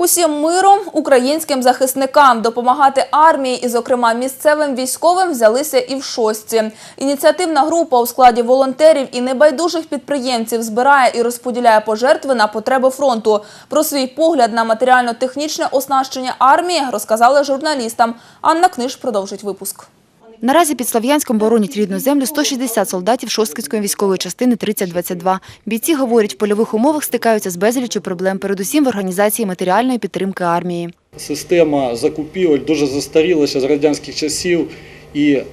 Усім миром українським захисникам допомагати армії і, зокрема, місцевим військовим взялися і в шостці. Ініціативна група у складі волонтерів і небайдужих підприємців збирає і розподіляє пожертви на потреби фронту. Про свій погляд на матеріально-технічне оснащення армії розказали журналістам. Анна Книж продовжить випуск. Наразі під Слов'янськом боронять рідну землю 160 солдатів Шосткинської військової частини 3022. Бійці говорять, в польових умовах стикаються з безліччю проблем, передусім в організації матеріальної підтримки армії. Система закупівель дуже застарілася з радянських часів, і е,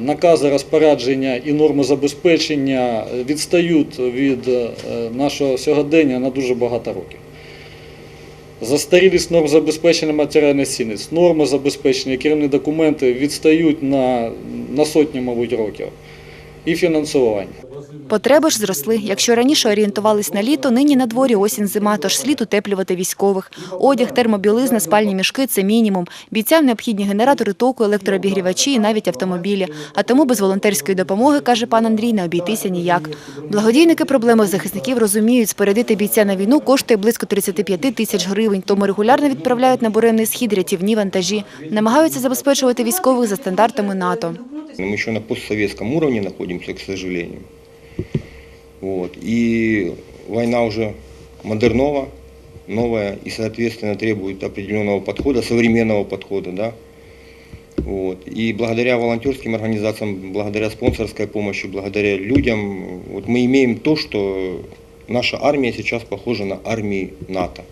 накази розпорядження і норми забезпечення відстають від е, нашого сьогодення на дуже багато років. Застарілість норм забезпечення матеріальних цінності, норми забезпечення, керівні документи відстають на, на сотні, мабуть, років. І фінансування. Потреби ж зросли. Якщо раніше орієнтувались на літо, нині на дворі осінь-зима, тож слід утеплювати військових. Одяг, термобілизна, спальні мішки – це мінімум. Бійцям необхідні генератори току, електрообігрівачі і навіть автомобілі. А тому без волонтерської допомоги, каже пан Андрій, не обійтися ніяк. Благодійники проблеми захисників розуміють, спорядити бійця на війну коштує близько 35 тисяч гривень, тому регулярно відправляють на буремний схід рятівні вантажі. Намагаються забезпечувати військових за стандартами НАТО. Мы еще на постсоветском уровне находимся, к сожалению. Вот. И война уже модернова, новая, и, соответственно, требует определенного подхода, современного подхода. Да? Вот. И благодаря волонтерским организациям, благодаря спонсорской помощи, благодаря людям, вот мы имеем то, что наша армия сейчас похожа на армии НАТО.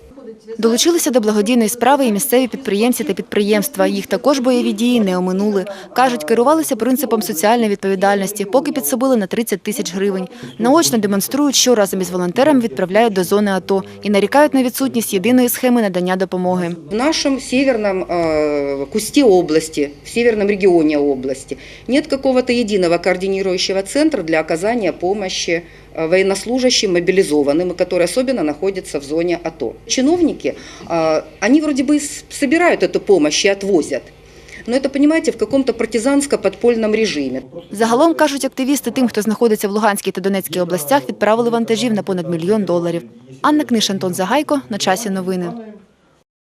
Долучилися до благодійної справи і місцеві підприємці та підприємства. Їх також бойові дії не оминули. Кажуть, керувалися принципом соціальної відповідальності, поки підсобили на 30 тисяч гривень. Наочно демонструють, що разом із волонтерами відправляють до зони АТО і нарікають на відсутність єдиної схеми надання допомоги. В нашем северном э, кусте области, в северном регионе области нет какого-то единого координирующего центра для оказания помощи э, военнослужащим, мобилизованным, которые особенно находятся в зоне АТО. Чиновники, э, они вроде бы и с- собирают эту помощь и отвозят, но это, понимаете, в каком-то партизанско-подпольном режиме. Загалом, кажуть активісти, тим, хто знаходиться в Луганській та Донецькій областях, відправили вантажів на понад мільйон доларів. Анна Книш, Антон Загайко. На часі новини.